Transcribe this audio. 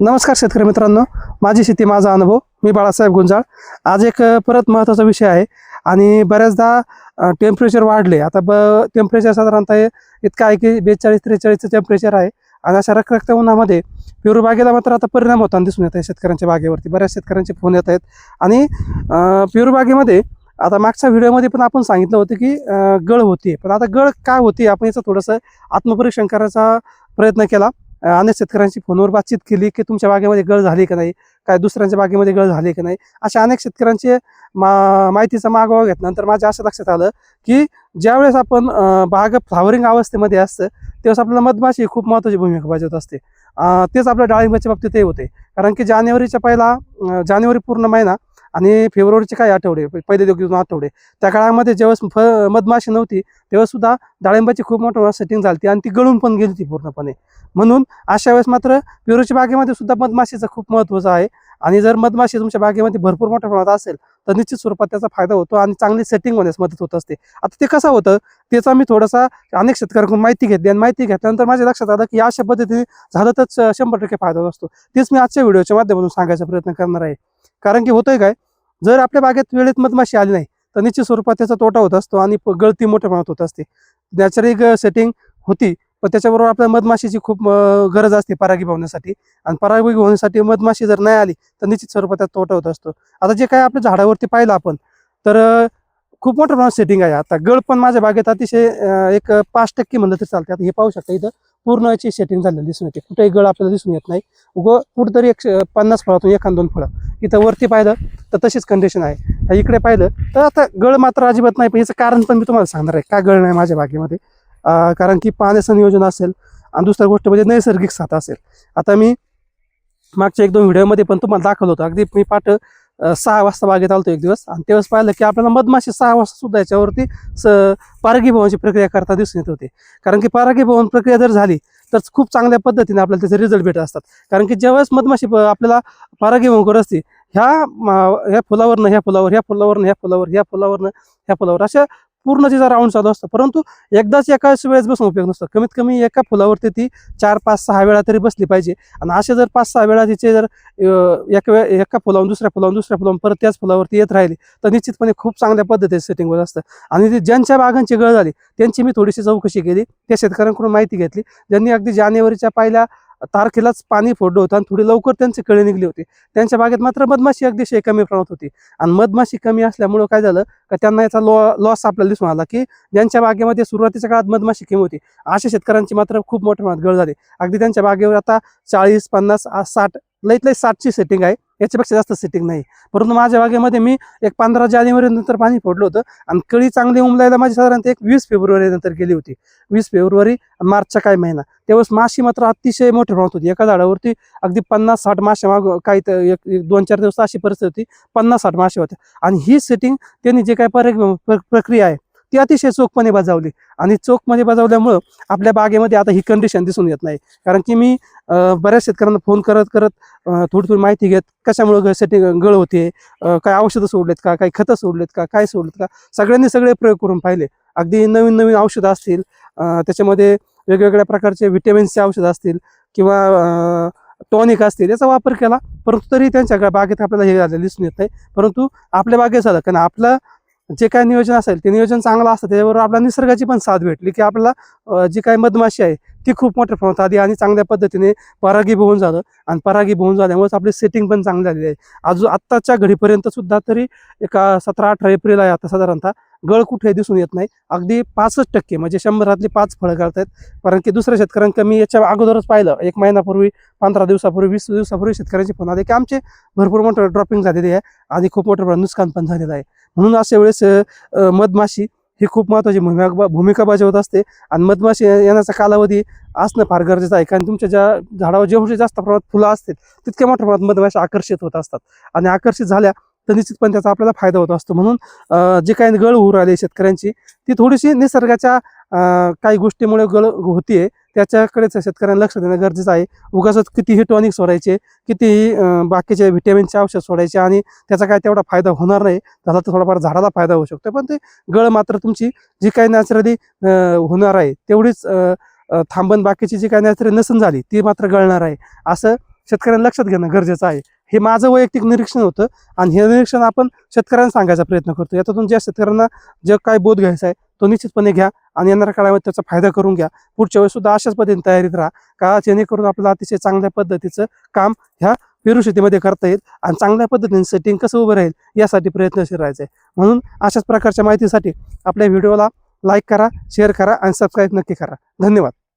नमस्कार शेतकरी मित्रांनो. माझी शेती माझा अनुभव. मी बाळासाहेब गुंजाळ. आज एक परत महत्त्वाचा विषय आहे आणि बऱ्याचदा टेम्परेचर वाढले. आता ब टेम्परेचर साधारणतः इतकं आहे की बेचाळीस त्रेचाळीसचं टेम्परेचर आहे आणि अशा रखरखत्या उन्हामध्ये पेरू बागेला मात्र आता परिणाम होताना दिसून येत आहे शेतकऱ्यांच्या बागेवरती. बऱ्याच शेतकऱ्यांचे फोन येत आहेत आणि अ, बागेमध्ये आता मागच्या व्हिडिओमध्ये पण आपण सांगितलं होतं की गळ होती पण आता गळ काय होती आपण याचं थोडंसं आत्मपरीक्षण करायचा प्रयत्न केला. अनेक शेतकऱ्यांशी फोनवर बातचीत केली की तुमच्या बागेमध्ये गळ झाली का नाही? काय दुसऱ्यांच्या बागेमध्ये गळ झाली की नाही अशा अनेक शेतकऱ्यांचे मा माहितीचा मागोवा घेतल्यानंतर माझ्या असं लक्षात आलं की ज्यावेळेस आपण बाग फ्लावरिंग अवस्थेमध्ये असतं त्यावेळेस आपल्याला मधमाशी खूप महत्त्वाची भूमिका बजावत असते. तेच आपल्या डाळिंबाच्या बाबतीतही होते. कारण की जानेवारीच्या पहिला जानेवारी पूर्ण महिना आणि फेब्रुवारीचे काही आठवडे प- पहिले दोन आठवडे त्या काळामध्ये ज्यावेळेस फ मधमाशी नव्हती तेव्हा सुद्धा डाळिंबाची खूप मोठं सेटिंग झाली आणि ती गळून पण गेली होती पूर्णपणे. म्हणून अशा वेळेस मात्र पेरूच्या बागेमध्ये सुद्धा मधमाशीचं खूप महत्त्वाचं आहे. आणि जर मधमाशी तुमच्या बागेमध्ये भरपूर मोठ्या प्रमाणात असेल तर निश्चित स्वरूपात त्याचा फायदा होतो आणि चांगली सेटिंग होण्यास मदत होत असते. आता ते कसं होतं त्याचा मी थोडासा अनेक शेतकऱ्यांकडून माहिती घेतली आणि माहिती घेतल्यानंतर माझ्या लक्षात आलं की अशा पद्धतीने झालं तर शंभर टक्के फायदा होत असतो तेच मी आजच्या व्हिडिओच्या माध्यमातून सांगायचा प्रयत्न करणार आहे. कारण की होतंय काय जर आपल्या बागेत वेळेत मधमाशी आली नाही तर निश्चित स्वरूपात त्याचा तोटा होत असतो आणि गळती मोठ्या प्रमाणात होत असते. नॅचरल सेटिंग होती पण त्याच्याबरोबर आपल्या मधमाशीची खूप गरज असते परागी होण्यासाठी आणि परागी होण्यासाठी मधमाशी जर नाही आली तर निश्चित स्वरूपात त्यात तोटा होत असतो. आता जे काय आपल्या झाडावरती पाहिलं आपण तर खूप मोठं प्रमाणात सेटिंग आहे. आता गळ पण माझ्या बागेत अतिशय एक पाच टक्के म्हणलं तरी चालते आता हे पाहू शकता इथं पूर्ण याची सेटिंग झालेली दिसून येते. कुठेही गळ आपल्याला दिसून येत नाही. व कुठंतरी एक पन्नास फळातून एखाद दोन फळं. इथं वरती पाहिलं तर तशीच कंडिशन आहे. इकडे पाहिलं तर आता गळ मात्र अजिबात नाही. पण याचं कारण पण मी तुम्हाला सांगणार आहे. का गळ नाही माझ्या बागेमध्ये? कारण की पाण्याचं नियोजन असेल आणि दुसऱ्या गोष्ट म्हणजे नैसर्गिक साथ असेल. आता मी मागच्या एक दोन व्हिडिओमध्ये पण तुम्हाला दाखवलं होतं. अगदी मी पाठ सहा वाजता बागेत आलतो एक दिवस आणि तेव्हाच पाहिलं की आपल्याला मधमाशी सहा वाजता सुद्धा याच्यावरती स परागीभवनची प्रक्रिया करता दिसून येत होती. कारण की परागीभवन प्रक्रिया जर झाली तर खूप चांगल्या पद्धतीने आपल्याला त्याचे रिझल्ट भेटत असतात. कारण की ज्यावेळेस मधमाशी आपल्याला परागीभवन करत असते ह्या ह्या फुलावरनं ह्या फुलावर ह्या फुलावरनं ह्या फुलावर ह्या फुलावरनं ह्या फुलावर अशा पूर्ण तिचा राऊंड चालू असतं. परंतु एकदाच एकाच वेळेस बसून उपयोग नसतो. कमीत कमी एका फुलावरती ती चार पाच सहा वेळा तरी बसली पाहिजे. आणि असे जर पाच सहा वेळा तिचे जर एक एका वेळ एका फुलावून दुसऱ्या फुलावून दुसऱ्या फुलावून परत त्याच फुलावरती येत राहिली तर निश्चितपणे खूप चांगल्या पद्धतीने सेटिंग होत असतं. आणि ते ज्यांच्या बागांची गळ झाली त्यांची मी थोडीशी चौकशी केली त्या शेतकऱ्यांकडून माहिती घेतली. ज्यांनी अगदी जानेवारीच्या पहिल्या तारखेलाच पाणी फोडलं होतं आणि थोडी लवकर त्यांचे कळे निघली होती. त्यांच्या बागेत मात्र मधमाशी अगदीशय कमी प्रमाणात होती. आणि मधमाशी कमी असल्यामुळं काय झालं का त्यांना याचा लॉ लॉस आपल्याला दिसून आला की ज्यांच्या बागेमध्ये सुरुवातीच्या काळात मधमाशी कमी होती अशा शेतकऱ्यांची मात्र खूप मोठ्या प्रमाणात गळ झाली. अगदी त्यांच्या बागेवर आता चाळीस पन्नास साठ लईत लई साठची सेटिंग आहे. याच्यापेक्षा जास्त सेटिंग नाही. परंतु माझ्या बागेमध्ये मी एक पंधरा जानेवारी नंतर पाणी फोडलं होतं आणि कळी चांगली उमलायला माझी साधारणतः एक वीस फेब्रुवारी नंतर गेली होती. वीस फेब्रुवारी मार्चचा काय महिना. त्यावेळेस माशी मात्र अतिशय मोठ्या प्रमाणात होती. एका झाडावरती अगदी पन्नास साठ मासे माग काही एक दोन चार दिवस अशी परिस्थिती होती. पन्नास साठ मासे होते आणि ही सेटिंग त्यांनी जे काय पर प्र- प्रक्रिया आहे ती अतिशय चोखपणे बजावली. आणि चोखमध्ये बजावल्यामुळं आपल्या बागेमध्ये आता ही कंडिशन दिसून येत नाही. कारण की मी बऱ्याच शेतकऱ्यांना फोन करत करत थोडी थोडी माहिती घेत कशामुळं सेटिंग गळ होते काय औषधं सोडलेत का काही खतं सोडलेत का काय सोडलेत का सगळ्यांनी सगळे प्रयोग करून पाहिले. अगदी नवीन नवीन औषधं असतील त्याच्यामध्ये वेगवेगळ्या प्रकारचे व्हिटॅमिन्सचे औषधं असतील किंवा टॉनिक असतील याचा वापर केला. परंतु तरी त्यांच्या बागेत आपल्याला हे झालं दिसून येत नाही. परंतु आपल्या बागेत झालं. कारण आपलं जे काय नियोजन असेल ते नियोजन चांगलं असतं. त्याच्याबरोबर आपल्या निसर्गाची पण साथ भेटली की आपल्याला जी काही मधमाशी आहे ती खूप मोठ्या प्रमाणात आली आणि चांगल्या पद्धतीने परागी होऊन झालं आणि परागी होऊन झाल्यामुळेच आपली सेटिंग पण चांगली झालेली आहे. अजून आत्ताच्या घडीपर्यंत सुद्धा तरी एका सतरा अठरा एप्रिल आहे आता साधारणतः. गळ कुठे दिसून येत नाही. अगदी पाचच टक्के म्हणजे शंभरातली पाच फळं करतायत कारण की दुसऱ्या शेतकऱ्यांका मी याच्या अगोदरच पाहिलं. एक महिनापूर्वी पंधरा दिवसापूर्वी वीस दिवसापूर्वी शेतकऱ्यांचे फोन आले की आमचे भरपूर मोठं ड्रॉपिंग झालेली आहे. आणि खूप मोठं नुकसान पण झालेलं आहे. म्हणून अशा वेळेस मधमाशी ही खूप महत्त्वाची भूमिका भूमिका बजावत असते. आणि मधमाशी येण्याचा कालावधी असणं फार गरजेचं आहे. कारण तुमच्या ज्या झाडावर जेवढे जास्त प्रमाणात फुलं असतील तितक्या मोठ्या प्रमाणात मधमाशी आकर्षित होत असतात. आणि आकर्षित झाल्या तर निश्चितपणे त्याचा आपल्याला फायदा होत असतो. म्हणून जे काही गळ होऊ राहिली शेतकऱ्यांची ती थोडीशी निसर्गाच्या काही गोष्टीमुळे गळ होतीये. त्याच्याकडेच शेतकऱ्यांना लक्ष देणं गरजेचं आहे. उगाच कितीही टॉनिक सोडायचे कितीही बाकीचे व्हिटॅमिनचे औषध सोडायचे आणि त्याचा काय तेवढा फायदा होणार नाही त्याला तर थोडाफार झाडाला फायदा होऊ शकतो पण ते गळ मात्र तुमची जी काही नॅचरली होणार आहे तेवढीच थांबण बाकीची जी काही नॅचरली नसन झाली ती मात्र गळणार आहे. असं शेतकऱ्यांना लक्षात घेणं गरजेचं आहे. हे माझं वैयक्तिक निरीक्षण होतं आणि हे निरीक्षण आपण शेतकऱ्यांना सांगायचा प्रयत्न करतो. याच्यातून ज्या शेतकऱ्यांना जे काय बोध घ्यायचा आहे तो निश्चितपणे घ्या आणि येणाऱ्या काळामध्ये त्याचा फायदा करून घ्या. पुढच्या वेळेस सुद्धा अशाच पद्धतीने तयारीत राहा का जेणेकरून आपल्याला अतिशय चांगल्या पद्धतीचं काम ह्या पेरू शेतीमध्ये करता येईल आणि चांगल्या पद्धतीने सेटिंग कसं उभं राहील यासाठी प्रयत्नशील राहायचं आहे. म्हणून अशाच प्रकारच्या माहितीसाठी आपल्या व्हिडिओला लाईक करा शेअर करा आणि सबस्क्राईब नक्की करा. धन्यवाद.